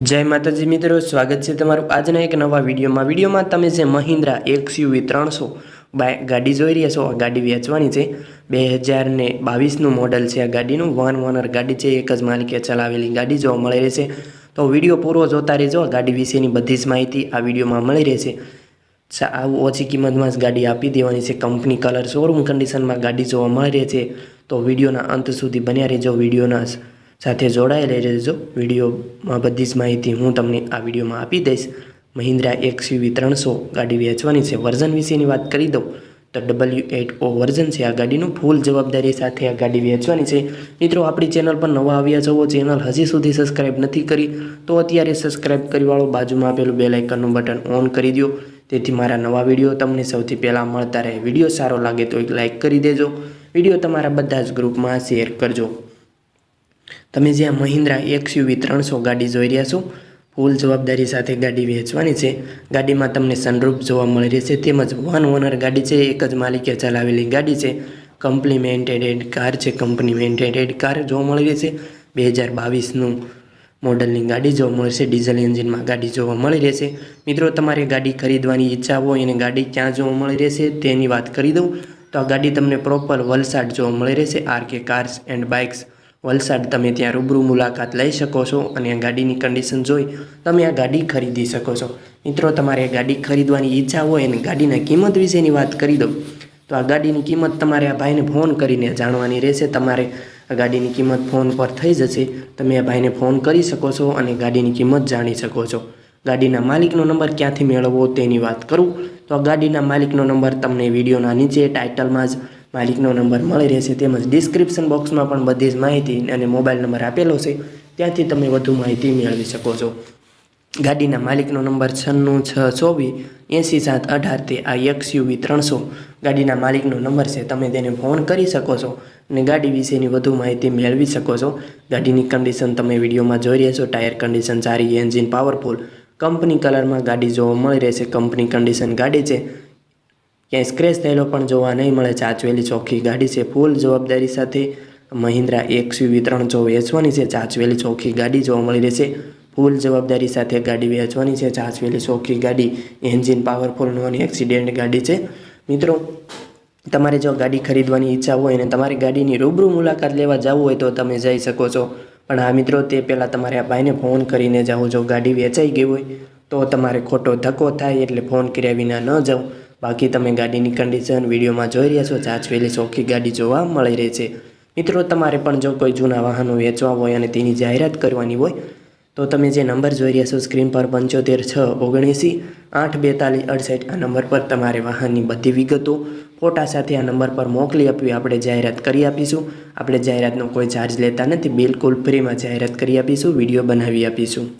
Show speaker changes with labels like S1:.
S1: જય માતાજી મિત્રો, સ્વાગત છે તમારું આજના એક નવા વિડીયોમાં. વિડીયોમાં તમે જે મહિન્દ્રા એક્સયુવી ત્રણસો બાય ગાડી જોઈ રહ્યા છો, આ ગાડી વેચવાની છે. બે હજાર ને બાવીસનું મોડલ છે આ ગાડીનું. વન ઓનર ગાડી છે, એક જ માલિકે ચલાવેલી ગાડી જોવા મળી રહેશે તો વીડિયો પૂરો જોતા રહેજો ગાડી વિશેની બધી જ માહિતી આ વિડીયોમાં મળી રહેશે આવું ઓછી કિંમતમાં જ ગાડી આપી દેવાની છે. કંપની કલર શોરૂમ કન્ડિશનમાં ગાડી જોવા મળી રહે છે. તો વિડીયોના અંત સુધી બન્યા રહેજો, વિડીયોના સાથે જોડાયેલા રહેજો વિડીયોમાં બધી જ માહિતી હું તમને આ વિડીયોમાં આપી દઈશ. મહિન્દ્રા એક્સયુવી ત્રણસો ગાડી વેચવાની છે. વર્ઝન વિશેની વાત કરી દઉં તો ડબલ્યુ એટ ઓ વર્ઝન છે. આ ગાડીનું ફૂલ જવાબદારી સાથે આ ગાડી વેચવાની છે. મિત્રો, આપણી ચેનલ પર નવા આવ્યા છો ચેનલ હજી સુધી સબસ્ક્રાઇબ નથી કરી, તો અત્યારે સબસ્ક્રાઇબ કરી વાળો બાજુમાં આપેલું બે આઇકનનું બટન ઓન કરી દો તેથી મારા નવા વીડિયો તમને સૌથી પહેલાં મળતા રહે. વીડિયો સારો લાગે તો એક લાઇક કરી દેજો. વીડિયો તમારા બધા જ ગ્રુપમાં શેર કરજો. તમે જ્યાં મહિન્દ્રા એક્સયુવી ત્રણસો ગાડી જોઈ રહ્યા છો, ફૂલ જવાબદારી સાથે ગાડી વેચવાની છે. ગાડીમાં તમને સનરૂફ જોવા મળી રહેશે, તેમજ વન ઓનર ગાડી છે, એક જ માલિકે ચલાવેલી ગાડી છે. કંપની મેન્ટેડ કાર છે કંપની મેન્ટેડ કાર જોવા મળી રહેશે. બે હજાર બાવીસનું મોડલની ગાડી જોવા મળશે ડીઝલ એન્જિનમાં ગાડી જોવા મળી રહેશે. મિત્રો, તમારે ગાડી ખરીદવાની ઈચ્છા હોય અને ગાડી ક્યાં જોવા મળી રહેશે, તેની વાત કરી દઉં. તો આ ગાડી તમને પ્રોપર વલસાડ જોવા મળી રહેશે R K cars and bikes Valsad તમે ત્યાં રૂબરૂ મુલાકાત લઈ શકો છો અને આ ગાડીની કન્ડિશન જોઈ તમે આ ગાડી ખરીદી શકો છો. મિત્રો, તમારે આ ગાડી ખરીદવાની ઈચ્છા હોય અને ગાડીના કિંમત વિશેની વાત કરી દઉં, તો આ ગાડીની કિંમત તમારે આ ભાઈને ફોન કરીને જાણવાની રહેશે. તમારે આ ગાડીની કિંમત ફોન પર થઈ જશે. તમે આ ભાઈને ફોન કરી શકો છો અને ગાડીની કિંમત જાણી શકો છો. ગાડીના માલિકનો નંબર ક્યાંથી મેળવવો તેની વાત કરું, તો આ ગાડીના માલિકનો નંબર તમને વિડીયોના નીચે ટાઇટલમાં જ માલિકનો નંબર મળી રહેશે તેમજ ડિસ્ક્રિપ્શન બોક્સમાં પણ બધી જ માહિતી અને મોબાઈલ નંબર આપેલો છે. ત્યાંથી તમે વધુ માહિતી મેળવી શકો છો. ગાડીના માલિકનો નંબર છન્નું છ ચોવીસ એંસી સાત અઢાર તે આ એક્સયુવી ત્રણસો. ગાડીના માલિકનો નંબર છે, તમે તેને ફોન કરી શકો છો અને ગાડી વિશેની વધુ માહિતી મેળવી શકો છો. ગાડીની કન્ડિશન તમે વિડીયોમાં જોઈ રહ્યા છો ટાયર કન્ડિશન સારી એન્જિન પાવરફુલ કંપની કલરમાં ગાડી જોવા મળી રહેશે. કંપની કન્ડિશન ગાડી છે. ક્યાંય સ્ક્રેચ થયેલો પણ જોવા નહીં મળે. ચાચવેલી ચોખ્ખી ગાડી છે ફૂલ જવાબદારી સાથે. મહિન્દ્રા એક્સયુવી ત્રણસો વેચવાની છે, ચાચવેલી ચોખ્ખી ગાડી જોવા મળી રહેશે ફૂલ જવાબદારી સાથે ગાડી વેચવાની છે, ચાચવેલી ચોખ્ખી ગાડી. એન્જિન પાવરફુલ નોન એક્સિડેન્ટ ગાડી છે. મિત્રો, તમારે જો ગાડી ખરીદવાની ઈચ્છા હોય અને તમારી ગાડીની રૂબરૂ મુલાકાત લેવા જવું હોય તો તમે જઈ શકો છો. પણ આ મિત્રો, તે પહેલાં તમારે આ ભાઈને ફોન કરીને જાઓ. જો ગાડી વેચાઈ ગઈ હોય તો તમારે ખોટો ધક્કો થાય એટલે ફોન કર્યા વિના ન જાઓ. બાકી તમે ગાડીની કન્ડિશન વિડીયોમાં જોઈ રહ્યા છો ચાચવેલી ચોખ્ખી ગાડી જોવા મળી રહી છે. મિત્રો, તમારે પણ જો કોઈ જૂના વાહનો વેચવા હોય અને તેની જાહેરાત કરવાની હોય, તો તમે જે નંબર જોઈ રહ્યા છો, સ્ક્રીન પર પંચોતેર છ ઓગણએંસી આઠ બેતાલીસ અડસઠ, આ નંબર પર તમારે વાહનની બધી વિગતો ફોટા સાથે આ નંબર પર મોકલી આપવી, આપણે જાહેરાત કરી આપીશું. આપણે જાહેરાતનો કોઈ ચાર્જ લેતા નથી, બિલકુલ ફ્રીમાં જાહેરાત કરી આપીશું, વીડિયો બનાવી આપીશું.